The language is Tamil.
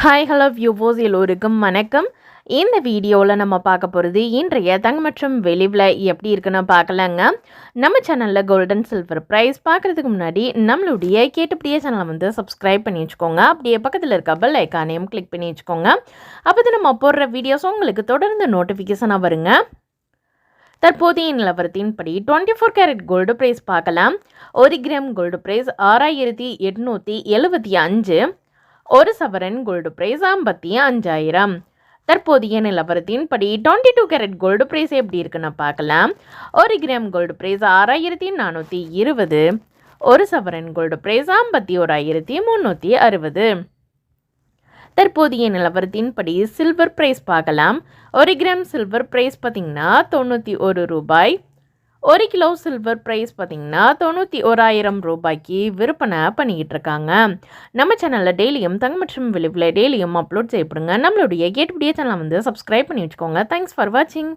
ஹாய் ஹலோ வியூவோஸ் எல்லோருக்கும் வணக்கம். இந்த வீடியோவில் நம்ம பார்க்க போகிறது இன்றைய தங்க மற்றும் வெளிவில் எப்படி இருக்குன்னு பார்க்கலாங்க. நம்ம சேனலில் கோல்டன் சில்வர் ப்ரைஸ் பார்க்குறதுக்கு முன்னாடி நம்மளுடைய கேட்டுப்படியே சேனலை வந்து சப்ஸ்கிரைப் பண்ணி வச்சுக்கோங்க. அப்படியே பக்கத்தில் இருக்க பெல் ஐக்கானையும் கிளிக் பண்ணி வச்சுக்கோங்க. அப்போ தான் நம்ம போடுற வீடியோஸ் உங்களுக்கு தொடர்ந்து நோட்டிஃபிகேஷனாக வருங்க. தற்போதைய நிலவரத்தின்படி twenty four carat gold price பார்க்கலாம். ஒரு கிராம் கோல்டு ப்ரைஸ் ஆறாயிரத்தி எட்நூற்றி எழுபத்தி அஞ்சு. ஒரு சவரன் கோல்டு பிரைஸ் ஐம்பத்தி அஞ்சாயிரம். தற்போதைய நிலவரத்தின்படி twenty two carat gold price எப்படி இருக்குன்னு பார்க்கலாம். ஒரு கிராம் கோல்டு ப்ரைஸ் ஆறாயிரத்தி நானூற்றி இருபது. ஒரு சவரன் கோல்டு பிரைஸ் ஐம்பத்தி ஓராயிரத்தி முந்நூற்றி அறுபது. தற்போதைய நிலவரத்தின்படி சில்வர் ப்ரைஸ் பார்க்கலாம். ஒரு கிராம் சில்வர் ப்ரைஸ் பார்த்திங்கன்னா தொண்ணூற்றி ஒரு ரூபாய். ஒரு கிலோ சில்வர் ப்ரைஸ் பார்த்திங்கன்னா தொண்ணூற்றி ஓராயிரம் ரூபாய்க்கு விற்பனை பண்ணிக்கிட்டு இருக்காங்க நம்ம சேனலில் டெய்லியும் தங்க மற்றும் விளிவில் டெய்லியும் அப்லோட் செய்யப்படுங்க. நம்மளுடைய கேட்டுப்படியே சேனலை வந்து சப்ஸ்கிரைப் பண்ணி வச்சுக்கோங்க. தேங்க்ஸ் ஃபார் வாட்சிங்